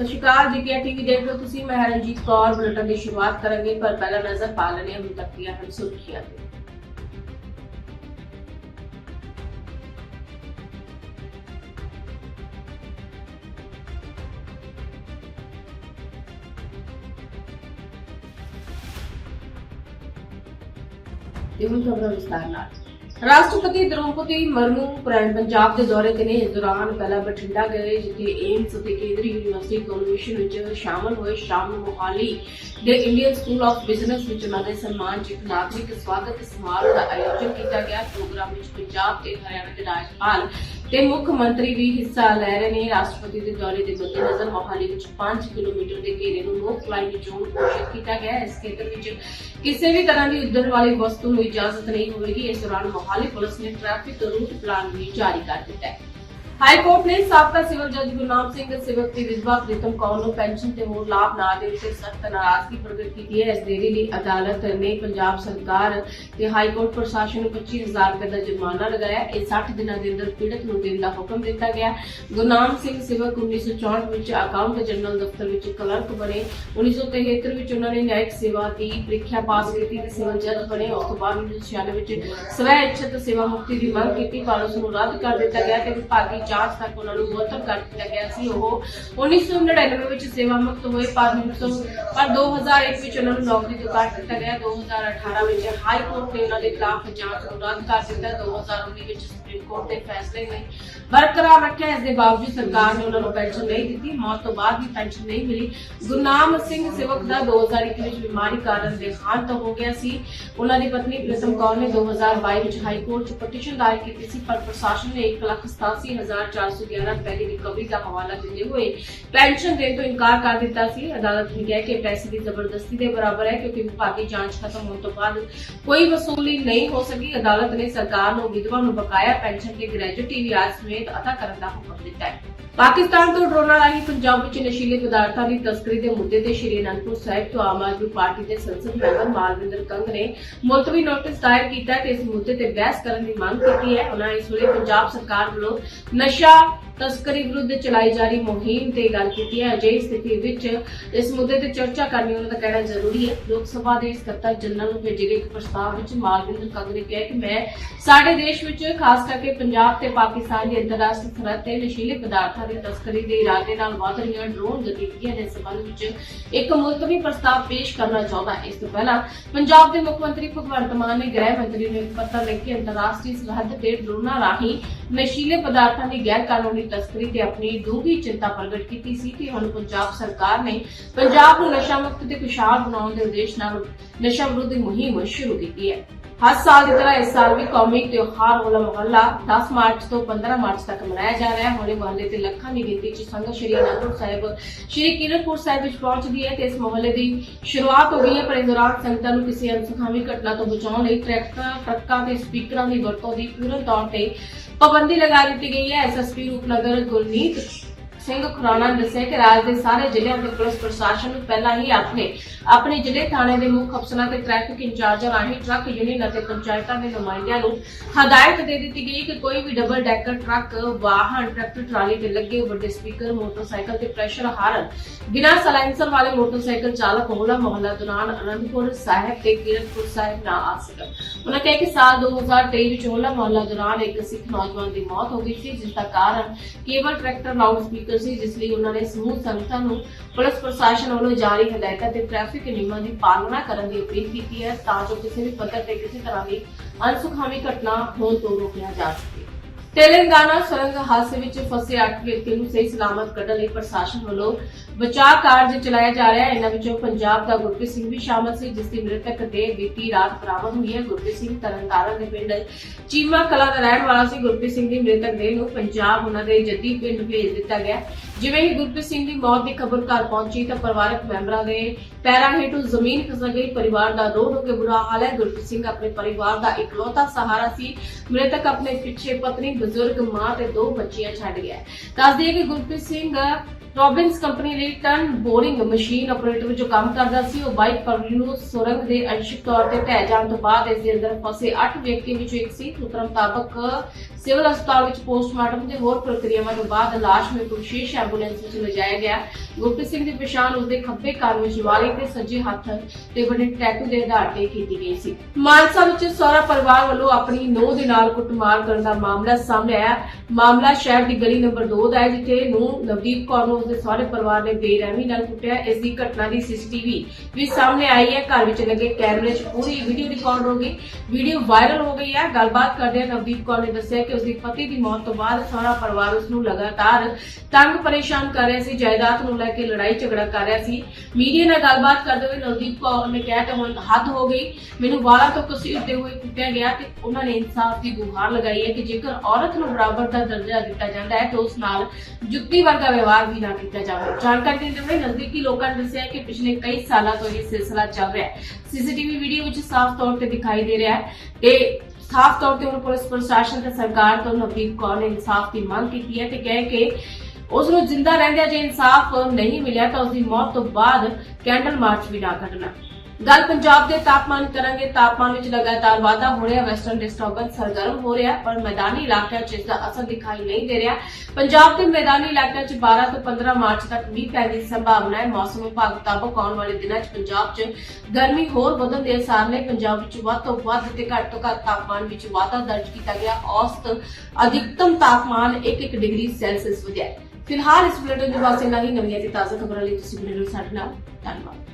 ਸਤਿ ਸ਼੍ਰੀ ਅਕਾਲ ਜੀ ਕੇ ਟੀਵੀ ਦੇਖ ਰਹੇ ਹੋ ਤੁਸੀਂ, ਮੈਂ ਹਰਨਜੀਤ ਕੌਰ, ਬੁਲੇਟਿਨ ਦੀ ਸ਼ੁਰੂਆਤ ਕਰਾਂਗੇ, ਪਰ ਪਹਿਲਾਂ ਨਜ਼ਰ ਪਾ ਲੈਣੇ ਹੁਣ ਤੱਕ ਦੀਆਂ ਹਨ ਸੁਰਖੀਆਂ ਤੇ ਤੇ ਹੁਣ ਖਬਰਾਂ ਵਿਸਤਾਰ ਨਾਲ। ਰਾਸ਼ਟਰਪਤੀ ਦ੍ਰੋਪਦੀ ਮਰਮੂ ਪੁਰਾਣ ਪੰਜਾਬ ਦੇ ਦੌਰੇ ਤੇ ਨੇ। ਇਸ ਦੌਰਾਨ ਪਹਿਲਾਂ ਬਠਿੰਡਾ ਗਏ, ਜਿੱਥੇ ਏਮਸ ਅਤੇ ਕੇਂਦਰੀ ਯੂਨੀਵਰਸਿਟੀ ਕਨਵੈਨਸ਼ਨ ਵਿੱਚ ਸ਼ਾਮਲ ਹੋਏ ਸ਼ਾਮ ਨੂੰ ਮੋਹਾਲੀ ਦੇ ਇੰਡੀਅਨ ਸਕੂਲ ਆਫ ਬਿਜ਼ਨਸ ਵਿੱਚ ਉਹਨਾਂ ਸਨਮਾਨ 'ਚ ਇੱਕ ਨਾਗਰਿਕ ਸਵਾਗਤ ਸਮਾਰੋਹ ਦਾ ਆਯੋਜਨ ਕੀਤਾ ਗਿਆ। ਪ੍ਰੋਗਰਾਮ ਵਿੱਚ ਪੰਜਾਬ ਤੇ ਹਰਿਆਣਾ ਦੇ ਰਾਜਪਾਲ ਤੇ ਮੁੱਖ ਮੰਤਰੀ ਵੀ ਹਿੱਸਾ ਲੈ ਰਹੇ ਨੇ। ਰਾਸ਼ਟਰਪਤੀ ਦੇ ਦੌਰੇ ਦੇ ਮੱਦੇਨਜ਼ਰ ਮੋਹਾਲੀ ਵਿੱਚ 5 ਕਿਲੋਮੀਟਰ ਦੇ ਘੇਰੇ ਨੂੰ ਨੋ ਫਲਾਈ ਜ਼ੋਨ ਘੋਸ਼ਿਤ ਕੀਤਾ ਗਿਆ। ਹੈ ਇਸ ਖੇਤਰ ਵਿੱਚ ਕਿਸੇ ਵੀ ਤਰ੍ਹਾਂ ਦੀ ਉੱਧਰ ਵਾਲੀ ਵਸਤੂ ਨੂੰ ਇਜਾਜ਼ਤ ਨਹੀਂ ਹੋਵੇਗੀ। ਇਸ ਦੌਰਾਨ ਮੋਹਾਲੀ ਪੁਲਿਸ ਨੇ ਟ੍ਰੈਫਿਕ ਰੂਟ ਪਲਾਨ ਵੀ ਜਾਰੀ ਕਰ ਦਿੱਤਾ ਹੈ। ਹਾਈ ਕੋਰਟ ਨੇ ਸਾਬਕਾ ਸਿਵਲ ਜੱਜ ਗੁਰਨਾਮ ਸਿੰਘ ਸਿਵਕ ਦੀ ਵਿਧਵਾ ਪ੍ਰੀਤਮ ਕੌਰ ਨੂੰ ਪੈਨਸ਼ਨ ਤੇ ਹੋਰ ਲਾਭ ਨਾ ਦੇਣ ਤੇ ਸਖਤ ਨਾਰਾਜ਼ਗੀ ਪ੍ਰਗਟ ਕੀਤੀ ਹੈ। ਇਸ ਦੇਰੀ ਲਈ ਅਦਾਲਤ ਨੇ ਪੰਜਾਬ ਸਰਕਾਰ ਤੇ ਹਾਈ ਕੋਰਟ ਪ੍ਰਸ਼ਾਸਨ ਨੂੰ 25000 ਰੁਪਏ ਦਾ ਜੁਰਮਾਨਾ ਲਗਾਇਆ। ਇਹ 60 ਦਿਨਾਂ ਦੇ ਅੰਦਰ ਪੀੜਤ ਨੂੰ ਦੇਣ ਦਾ ਹੁਕਮ ਦਿੱਤਾ ਗਿਆ। ਗੁਰਨਾਮ ਸਿੰਘ ਸਿਵਕ 1964 ਵਿੱਚ ਅਕਾਊਂਟ ਜਨਰਲ ਦਫ਼ਤਰ ਵਿੱਚ ਕਲਰਕ ਬਣੇ। 1973 ਵਿੱਚ ਉਹਨਾਂ ਨੇ ਨਿਆਇਕ ਸੇਵਾ ਦੀ ਪ੍ਰੀਖਿਆ ਪਾਸ ਕੀਤੀ ਤੇ ਸਿਵਲ ਜੱਜ ਬਣੇ। ਉਸ ਤੋਂ ਬਾਅਦ 1996 ਵਿੱਚ ਸਵੈ ਇੱਛਤ ਸੇਵਾ ਮੁਕਤੀ ਦੀ ਮੰਗ ਕੀਤੀ। ਪਰ ਉਸ ਨੂੰ ਰੱਦ ਕਰ ਦਿੱਤਾ ਗਿਆ ਤੇ ਵਿਭਾਗੀ ਜਾਂਚ ਤੱਕ ਉਹਨਾਂ ਨੂੰ ਮੁਅੱਤਲ ਕਰ ਦਿੱਤਾ ਗਿਆ ਸੀ। ਉਹ 1999 ਵਿੱਚ ਸੇਵਾ ਮੁਕਤ ਹੋਏ, ਪਰ 1900 ਪਰ 2001 ਵਿੱਚ ਉਹਨਾਂ ਨੂੰ ਨੌਕਰੀ ਤੋਂ ਕੱਢ ਦਿੱਤਾ ਗਿਆ। 2018 ਵਿੱਚ ਹਾਈ ਕੋਰਟ ਨੇ ਉਹਨਾਂ ਦੇ ਖਿਲਾਫ ਜਾਂਚ ਨੂੰ ਰੱਦ ਕਰ ਦਿੱਤਾ। 2019 ਵਿੱਚ ਸੁਪਰੀਮ ਕੋਰਟ ਦੇ ਫੈਸਲੇ ਨੇ ਬਰਕਰਾਰ ਰੱਖਿਆ। ਇਸ ਦੇ ਬਾਵਜੂਦ ਸਰਕਾਰ ਨੇ ਉਹਨਾਂ ਨੂੰ ਪੈਨਸ਼ਨ ਨਹੀਂ ਦਿੱਤੀ। ਮੌਤ ਤੋਂ ਬਾਅਦ ਵੀ ਪੈਨਸ਼ਨ ਨਹੀਂ ਮਿਲੀ। ਗੁਰਨਾਮ ਸਿੰਘ ਸੇਵਕ ਦਾ 2021 ਵਿੱਚ ਬਿਮਾਰੀ ਕਾਰਨ ਦੇਹਾਂਤ ਹੋ ਗਿਆ ਸੀ। ਉਹਨਾਂ ਦੀ ਪਤਨੀ ਪ੍ਰੀਤਮ ਕੌਰ ਨੇ 2022 ਵਿੱਚ ਹਾਈ ਕੋਰਟ 'ਚ ਪਟੀਸ਼ਨ ਦਾਇਰ ਕੀਤੀ ਸੀ, ਪਰ ਪ੍ਰਸ਼ਾਸਨ ਨੇ 187411 ਰੁਪਏ ਦੀ ਰਿਕਵਰੀ ਦਾ ਹਵਾਲਾ ਦਿੰਦੇ ਹੋਏ ਪੈਨਸ਼ਨ ਦੇਣ ਤੋਂ ਇਨਕਾਰ ਕਰ ਦਿੱਤਾ ਸੀ। ਅਦਾਲਤ ਨੇ ਕਿਹਾ ਕਿ ਪੈਸੇ ਦੀ ਜ਼ਬਰਦਸਤੀ ਦੇ ਬਰਾਬਰ ਹੈ, ਕਿਉਂਕਿ ਵਿਭਾਗੀ ਜਾਂਚ ਖਤਮ ਹੋਣ ਤੋਂ ਬਾਅਦ ਕੋਈ ਵਸੂਲੀ ਨਹੀਂ ਹੋ ਸਕੀ। ਅਦਾਲਤ ਨੇ ਸਰਕਾਰ ਨੂੰ, ਵਿਧਵਾ ਨੂੰ ਬਕਾਇਆ ਪੈਨਸ਼ਨ ਤੇ ਗ੍ਰੈਜੂਟੀ ਵਿਆਜ ਸਮੇਤ ਅਦਾ ਕਰਨ ਦਾ ਹੁਕਮ ਦਿੱਤਾ ਹੈ। ਪਾਕਿਸਤਾਨ ਤੋਂ ਡਰੋਨਾਂ ਰਾਹੀਂ ਪੰਜਾਬ ਵਿੱਚ ਨਸ਼ੀਲੇ ਪਦਾਰਥਾਂ ਦੀ ਤਸਕਰੀ ਦੇ ਮੁੱਦੇ ਤੇ ਸ਼੍ਰੀ ਅਨੰਦਪੁਰ ਸਾਹਿਬ ਤੋਂ ਆਮ ਆਦਮੀ ਪਾਰਟੀ ਦੇ ਸੰਸਦ ਮੈਂਬਰ ਮਾਲਵਿੰਦਰ ਕੰਗ ਨੇ ਮੁਲਤਵੀ ਨੋਟਿਸ ਦਾਇਰ ਕੀਤਾ ਤੇ ਇਸ ਮੁੱਦੇ ਤੇ ਬਹਿਸ ਕਰਨ ਦੀ ਮੰਗ ਕੀਤੀ ਹੈ। ਉਹਨਾਂ ਇਸ ਵੇਲੇ ਪੰਜਾਬ ਸਰਕਾਰ ਵੱਲੋਂ ਨਸ਼ਾ ਤਸਕਰੀ ਵਿਰੁੱਧ ਚਲਾਈ ਜਾ ਰਹੀ ਮੁਹਿੰਮ ਤੇ ਗੱਲ ਕੀਤੀ ਹੈ। ਅਜਿਹੀ ਸਥਿਤੀ ਵਿੱਚ ਇਸ ਮੁੱਦੇ ਤੇ ਚਰਚਾ ਕਰਨੀ ਉਹਨਾਂ ਦਾ ਕਹਿਣਾ ਜ਼ਰੂਰੀ ਹੈ। ਲੋਕ ਸਭਾ ਦੇ ਸਕੱਤਰ ਜਨਰਲ ਨੂੰ ਭੇਜੇ ਗਏ ਇੱਕ ਪ੍ਰਸਤਾਵ ਵਿੱਚ ਮਾਲਵਿੰਦਰ ਕੰਗ ਨੇ ਕਿਹਾ ਕਿ ਮੈਂ ਸਾਡੇ ਦੇਸ਼ ਵਿੱਚ ਖਾਸ ਕਰਕੇ ਪੰਜਾਬ ਤੇ ਪਾਕਿਸਤਾਨ ਦੀ ਅੰਤਰਰਾਸ਼ਟਰੀ ਸਰਹੱਦ ਤੇ ਨਸ਼ੀਲੇ ਪਦਾਰਥਾਂ ਦੀ ਤਸਕਰੀ ਦੇ ਇਰਾਦੇ ਨਾਲ ਵਧ ਰਹੀਆਂ ਡਰੋਨ ਗਤੀਵਿਧੀਆਂ ਦੇ ਸੰਬੰਧ ਵਿੱਚ ਇੱਕ ਮੁਲਤਵੀ ਪ੍ਰਸਤਾਵ ਪੇਸ਼ ਕਰਨਾ ਚਾਹੁੰਦਾ ਹੈ। ਇਸ ਤੋਂ ਪਹਿਲਾਂ ਪੰਜਾਬ ਦੇ ਮੁੱਖ ਮੰਤਰੀ ਭਗਵੰਤ ਮਾਨ ਨੇ ਗ੍ਰਹਿ ਮੰਤਰੀ ਨੂੰ ਇੱਕ ਪੱਤਰ ਲਿਖ ਕੇ ਅੰਤਰਰਾਸ਼ਟਰੀ ਸਰਹੱਦ ਤੇ ਡਰੋਨਾਂ ਰਾਹੀਂ ਨਸ਼ੀਲੇ ਪਦਾਰਥਾਂ ਦੀ ਗੈਰ ਕਾਨੂੰਨੀ ਤਸਕਰੀ ਤੇ ਆਪਣੀ ਡੂੰਘੀ ਚਿੰਤਾ ਪ੍ਰਗਟ ਕੀਤੀ ਸੀ ਕਿ ਹੁਣ ਪੰਜਾਬ ਸਰਕਾਰ ਨੇ ਪੰਜਾਬ ਨੂੰ ਨਸ਼ਾ ਮੁਕਤ ਤੇ ਖੁਸ਼ਹਾਲ ਬਣਾਉਣ ਦੇ ਉਦੇਸ਼ ਨਾਲ ਨਸ਼ਾ ਵਿਰੋਧੀ ਮੁਹਿੰਮ ਸ਼ੁਰੂ ਕੀਤੀ ਹੈ। ਹਰ ਸਾਲ ਦੀ ਤਰ੍ਹਾਂ ਇਸ ਸਾਲ ਵੀ ਕੌਮੀ ਤਿਉਹਾਰ ਹੋਲਾ ਮੁਹੱਲਾ 10 ਮਾਰਚ ਤੋਂ 15 ਮਾਰਚ ਤੱਕ ਮਨਾਇਆ ਜਾ ਰਿਹਾ ਹੈ। ਹੋਲੇ ਮੁਹੱਲੇ ਤੇ ਲੱਖਾਂ ਦੀ ਗਿਣਤੀ 'ਚ ਸੰਗਤ ਸ਼੍ਰੀ ਅਨੰਦਪੁਰ ਸਾਹਿਬ, ਸ਼੍ਰੀ ਕੀਰਤਪੁਰ ਸਾਹਿਬ ਵਿੱਚ ਪਹੁੰਚਦੀ ਹੈ ਤੇ ਇਸ ਮੁਹੱਲੇ ਦੀ ਸ਼ੁਰੂਆਤ ਹੋ ਗਈ ਹੈ। ਪਰ ਇਸ ਦੌਰਾਨ ਸੰਗਤਾਂ ਨੂੰ ਕਿਸੇ ਅਨਸੁਖਾਵੀ ਘਟਨਾ ਤੋਂ ਬਚਾਉਣ ਲਈ ਟਰੈਕਟਰਾਂ, ਟਰੱਕਾਂ ਤੇ ਸਪੀਕਰਾਂ ਦੀ ਵਰਤੋਂ ਦੀ ਪੂਰਨ ਤੌਰ ਤੇ ਪਾਬੰਦੀ ਲਗਾ ਦਿੱਤੀ ਗਈ ਹੈ। ਐਸਐਸਪੀ ਰੂਪਨਗਰ ਗੁਰਨੀਤ ਸਿੰਘ ਖੁਰਾਣਾ ਨੇ ਦੱਸਿਆ ਕਿ ਰਾਜ ਦੇ ਸਾਰੇ ਜ਼ਿਲ੍ਹਿਆਂ ਦੇ ਪੁਲਿਸ ਪ੍ਰਸ਼ਾਸਨ ਨੂੰ ਪਹਿਲਾਂ ਹੀ ਆਪਣੇ ਆਪਣੇ ਜ਼ਿਲ੍ਹੇ ਥਾਣੇ ਦੇ ਮੁੱਖ ਅਫਸਰਾਂ ਤੇ ਟ੍ਰੈਫਿਕ ਇੰਚਾਰਜਾਂ ਰਾਹੀਂ ਟਰੱਕ ਯੂਨੀਅਨ ਅਤੇ ਪੰਚਾਇਤਾਂ ਦੇ ਨੁਮਾਇੰਦਿਆਂ ਨੂੰ ਹਦਾਇਤ ਦੇ ਦਿੱਤੀ ਗਈ ਕਿ ਕੋਈ ਵੀ ਡਬਲ ਡੈਕਰ ਟਰੱਕ ਵਾਹਨ ਟਰੈਕਟਰ ਟਰਾਲੀ ਤੇ ਲੱਗੇ ਵੱਡੇ ਸਪੀਕਰ ਮੋਟਰਸਾਈਕਲ ਤੇ ਪ੍ਰੈਸ਼ਰ ਹਾਰਨ ਬਿਨਾਂ ਸਲਾਈਂਸਰ ਵਾਲੇ ਮੋਟਰਸਾਈਕਲ ਚਾਲਕ ਹੋਲਾ ਮਹੱਲਾ ਦੌਰਾਨ ਅਨੰਦਪੁਰ ਸਾਹਿਬ ਤੇ ਕੀਰਤਪੁਰ ਸਾਹਿਬ ਨਾ ਆ ਸਕਣ। ਉਹਨਾਂ ਕਿਹਾ ਕਿ ਸਾਲ 2023 ਵਿੱਚ ਹੋਲਾ ਮਹੱਲਾ ਦੌਰਾਨ ਇੱਕ ਸਿੱਖ ਨੌਜਵਾਨ ਦੀ ਮੌਤ ਹੋ ਗਈ ਸੀ ਜਿਸ ਦਾ ਕਾਰਨ ਕੇਵਲ ਟਰੈਕਟਰ ਲਾਊਡ ਸਪੀਕਰ ਸੀ ਜਿਸ ਲਈ ਉਹਨਾਂ ਨੇ ਸਮੂਹ ਸੰਗਤਾਂ ਨੂੰ, ਪੁਲਿਸ ਪ੍ਰਸ਼ਾਸਨ ਵੱਲੋਂ ਜਾਰੀ ਹਦਾਇਤਾਂ ਤੇ ਟ੍ਰੈਫਿਕ ਨਿਯਮਾਂ ਦੀ ਪਾਲਣਾ ਕਰਨ ਦੀ ਅਪੀਲ ਕੀਤੀ ਹੈ ਤਾਂ ਜੋ ਕਿਸੇ ਵੀ ਪੱਧਰ ਤੇ ਕਿਸੇ ਤਰ੍ਹਾਂ ਦੀ ਅਨਸੁਖਾਵੀ ਘਟਨਾ ਹੋਣ ਤੋਂ ਰੋਕਿਆ ਜਾ ਸਕੇ। ਤੇਲੰਗਾਨਾ ਸੁਰੰਗ ਹਾਦਸੇ ਵਿੱਚ ਫਸੇ 8 ਵਿਅਕਤੀਆਂ ਨੂੰ ਸਹੀ ਸਲਾਮਤ ਕੱਢਣ ਲਈ ਪ੍ਰਸ਼ਾਸਨ ਵੱਲੋਂ ਬਚਾਅ ਕਾਰਜ ਚਲਾਇਆ ਜਾ ਰਿਹਾ ਹੈ। ਇਹਨਾਂ ਵਿੱਚੋਂ ਪੰਜਾਬ ਦਾ ਗੁਰਪ੍ਰੀਤ ਸਿੰਘ ਵੀ ਸ਼ਾਮਲ ਸੀ, ਜਿਸ ਦੀ ਮ੍ਰਿਤਕ ਦੇਹ ਬੀਤੀ ਰਾਤ ਬਰਾਮਦ ਹੋਈ ਹੈ। ਗੁਰਪ੍ਰੀਤ ਸਿੰਘ ਤਰਨਤਾਰਨ ਦੇ ਪਿੰਡ ਚੀਮਾ ਕਲਾ ਦਾ ਰਹਿਣ ਵਾਲਾ ਸੀ। ਗੁਰਪ੍ਰੀਤ ਸਿੰਘ ਦੀ ਮ੍ਰਿਤਕ ਦੇਹ ਨੂੰ ਪੰਜਾਬ ਉਹਨਾਂ ਦੇ ਜੱਦੀ ਪਿੰਡ ਭੇਜ ਦਿੱਤਾ ਗਿਆ ਜਿਵੇਂ ਹੀ ਗੁਰਪ੍ਰੀਤ ਸਿੰਘ ਦੀ ਮੌਤ ਦੀ ਖਬਰ ਘਰ ਪਹੁੰਚੀ ਤਾਂ ਪਰਿਵਾਰਕ ਮੈਂਬਰਾਂ ਦੇ ਪੈਰਾਂ ਹੇਠੋਂ ਜ਼ਮੀਨ ਖਿਸਕ ਗਈ, ਪਰਿਵਾਰ ਦਾ ਰੋ ਰੋ ਕੇ ਬੁਰਾ ਹਾਲ ਹੈ ਗੁਰਪ੍ਰੀਤ ਸਿੰਘ ਆਪਣੇ ਪਰਿਵਾਰ ਦਾ ਇਕਲੌਤਾ ਸਹਾਰਾ ਸੀ ਮ੍ਰਿਤਕ ਆਪਣੇ ਪਿੱਛੇ ਪਤਨੀ, ਬਜ਼ੁਰਗ, ਮਾਂ ਤੇ ਦੋ ਬੱਚੀਆਂ ਛੱਡ ਗਿਆ ਹੈ। ਕਿ ਗੁਰਪ੍ਰੀਤ ਸਿੰਘ ਰੋਬਿਨਸ ਕੰਪਨੀ ਲਈ ਟਰਨ ਬੋਰਿੰਗ ਮਸ਼ੀਨ ਆਪਰੇਟਰ ਵਜੋਂ ਕੰਮ ਕਰਦਾ ਸੀ। ਉਹ 22 ਫਰਵਰੀ ਨੂੰ ਸੁਰੰਗ ਦੇ ਅੰਸ਼ਿਕ ਤੌਰ ਤੇ ਢਹਿ ਜਾਣ ਤੋਂ ਬਾਅਦ ਇਸ ਦੇ ਅੰਦਰ ਫਸੇ 8 ਵਿਅਕਤੀਆਂ ਵਿੱਚੋਂ ਇੱਕ ਸੀ। ਸੂਤਰਾਂ ਮੁਤਾਬਕ ਸਿਵਲ ਹਸਪਤਾਲ ਵਿੱਚ ਪੋਸਟਮਾਰਟਮ ਤੇ ਹੋਰ ਪ੍ਰਕਿਰਿਆਵਾਂ ਤੋਂ ਬਾਅਦ ਲਾਸ਼ ਨੂੰ ਇੱਕ ਵਿਸ਼ੇਸ਼ ਐਂਬੂਲੈਂਸ ਵਿੱਚ ਲਿਜਾਇਆ ਗਿਆ। ਗੁਰਪ੍ਰੀਤ ਸਿੰਘ ਦੀ ਪਛਾਣ ਉਸਦੇ ਖੱਬੇ ਕੰਨ ਵਿੱਚ ਵਾਲੇ ਤੇ ਸੱਜੇ ਹੱਥ ਤੇ ਬਣੇ ਟੈਟੂ ਦੇ ਆਧਾਰ ਤੇ ਕੀਤੀ ਗਈ ਸੀ। ਮਾਨਸਾ ਵਿੱਚ ਸਹੁਰਾ ਪਰਿਵਾਰ ਵੱਲੋਂ ਆਪਣੀ ਨੂੰਹ ਦੇ ਨਾਲ ਕੁੱਟਮਾਰ ਕਰਨ ਦਾ ਮਾਮਲਾ ਸਾਹਮਣੇ ਆਇਆ। ਮਾਮਲਾ ਸ਼ਹਿਰ ਦੀ ਗਲੀ ਨੰਬਰ 2 ਦਾ ਹੈ, ਜਿੱਥੇ ਨੂੰ ਨਵਦੀਪ ਕੌਰ ਨੂੰ ਉਸਦੇ ਸਹੁਰੇ ਪਰਿਵਾਰ ਨੇ ਬੇਰਹਿਮੀ ਨਾਲ ਕੁੱਟਿਆ। ਇਸ ਦੀ ਘਟਨਾ ਦੀ ਸੀਸੀਟੀਵੀ ਵੀ ਸਾਹਮਣੇ ਆਈ ਹੈ। ਘਰ ਵਿੱਚ ਲੱਗੇ ਕੈਮਰੇ 'ਚ ਪੂਰੀ ਵੀਡੀਓ ਰਿਕਾਰਡ ਹੋ ਗਈ। ਵੀਡੀਓ ਵਾਇਰਲ ਹੋ ਗਈ ਹੈ। ਗੱਲਬਾਤ ਕਰਦੇ ਨਵਦੀਪ ਕੌਰ ਨੇ ਦੱਸਿਆ ਕਿ ਉਸਦੀ ਪਤੀ ਦੀ ਮੌਤ ਤੋਂ ਬਾਅਦ ਸਹੁਰਾ ਪਰਿਵਾਰ ਉਸ ਨੂੰ ਲਗਾਤਾਰ ਤੰਗ ਪਰੇਸ਼ਾਨ ਕਰ ਰਿਹਾ ਸੀ, ਜਾਇਦਾਦ ਨੂੰ ਲੈ ਕੇ ਲੜਾਈ ਝਗੜਾ ਕਰ ਰਿਹਾ ਸੀ। ਮੀਡੀਆ ਨਾਲ ਗੱਲਬਾਤ ਕਰਦੇ ਹੋਏ ਨਵਦੀਪ ਕੌਰ ਨੇ ਕਿਹਾ ਕਿ ਹੁਣ ਹੱਦ ਹੋ ਗਈ। ਮੈਨੂੰ ਵਾਲਾਂ ਤੋਂ ਘਸੀਟਦੇ ਹੋਏ ਕੁੱਟਿਆ ਗਿਆ ਤੇ ਉਹਨਾਂ ਨੇ ਇਨਸਾਫ ਦੀ ਗੁਹਾਰ ਲਗਾਈ ਹੈ ਕਿ ਜੇਕਰ ਔਰਤ ਨੂੰ ਬਰਾਬਰ ਦਾ ਦਰਜਾ ਦਿੱਤਾ ਜਾਂਦਾ ਹੈ, ਤਾਂ ਉਸ ਨਾਲ ਜੁੱਤੀ ਵਰਗਾ ਵਿਵਹਾਰ ਵੀ ਨਾ ਕੀਤਾ ਜਾਵੇ। ਜਾਣਕਾਰੀ ਦਿੰਦੇ ਹੋਏ ਨਜ਼ਦੀਕੀ ਲੋਕਾਂ ਨੇ ਦੱਸਿਆ ਕਿ ਪਿਛਲੇ ਕਈ ਸਾਲਾਂ ਤੋਂ ਇਹ ਸਿਲਸਿਲਾ ਚੱਲ ਰਿਹਾ ਹੈ। ਸੀਸੀਟੀਵੀ ਵੀਡੀਓ ਵਿੱਚ ਸਾਫ਼ ਤੌਰ ਤੇ ਦਿਖਾਈ ਦੇ ਰਿਹਾ ਹੈ ਤੇ ਸਾਫ਼ ਤੌਰ ਤੇ ਹੁਣ ਪੁਲਿਸ ਪ੍ਰਸ਼ਾਸਨ ਤੇ ਸਰਕਾਰ ਤੋਂ ਨਵਦੀਪ ਕੌਰ ਨੇ ਇਨਸਾਫ ਦੀ ਮੰਗ ਕੀਤੀ ਹੈ ਤੇ ਕਹੇ ਕਿ ਉਸ ਨੂੰ ਜ਼ਿੰਦਾ ਰਹਿੰਦਿਆਂ ਜੇ ਇਨਸਾਫ ਨਹੀਂ ਮਿਲਿਆ ਤਾਂ ਉਸ ਦੀ ਮੌਤ ਤੋਂ ਬਾਅਦ ਕੈਂਡਲ ਮਾਰਚ ਵੀ ਨਾ ਕੱਢਣਾ। ਗੱਲ ਪੰਜਾਬ ਦੇ ਤਾਪਮਾਨ ਕਰਾਂਗੇ, ਤਾਪਮਾਨ ਵਿੱਚ ਲਗਾਤਾਰ ਵਾਧਾ ਹੋ ਰਿਹਾ, ਵੈਸਟਰਨ ਡਿਸਟਰਬੈਂਸ ਸਰਗਰਮ ਹੋ ਰਿਹਾ, ਪਰ ਮੈਦਾਨੀ ਇਲਾਕਿਆਂ 'ਚ ਇਸ ਦਾ ਅਸਰ ਦਿਖਾਈ ਨਹੀਂ ਦੇ ਰਿਹਾ। ਪੰਜਾਬ ਦੇ ਮੈਦਾਨੀ ਇਲਾਕਿਆਂ 'ਚ 12 ਤੋਂ 15 ਮਾਰਚ ਤੱਕ ਮੀਂਹ ਪੈਣ ਦੀ ਸੰਭਾਵਨਾ ਹੈ। ਮੌਸਮ ਵਿਭਾਗ ਮੁਤਾਬਕ ਆਉਣ ਵਾਲੇ ਦਿਨਾਂ 'ਚ ਪੰਜਾਬ 'ਚ ਗਰਮੀ ਹੋਰ ਵਧਣ ਦੇ ਅਸਾਰ ਨੇ। ਪੰਜਾਬ ਵਿੱਚ ਵੱਧ ਤੋਂ ਵੱਧ ਤੇ ਘੱਟ ਤੋਂ ਘੱਟ ਤਾਪਮਾਨ ਵਿੱਚ ਵਾਧਾ ਦਰਜ ਕੀਤਾ ਗਿਆ। ਔਸਤ ਅਧਿਕਤਮ ਤਾਪਮਾਨ 1-1 ਡਿਗਰੀ ਸੈਲਸੀਅਸ ਵਧਿਆ ਫਿਲਹਾਲ ਇਸ ਬੁਲੇਟਿਨ ਦੇ ਵਾਸਤੇ ਨਹੀਂ ਨਵੀਆਂ ਤੇ ਤਾਜ਼ਾ ਖਬਰਾਂ ਲਈ ਤੁਸੀਂ ਬਣੇ ਰਹੋ ਸਾਡੇ ਨਾਲ। ਧੰਨਵਾਦ।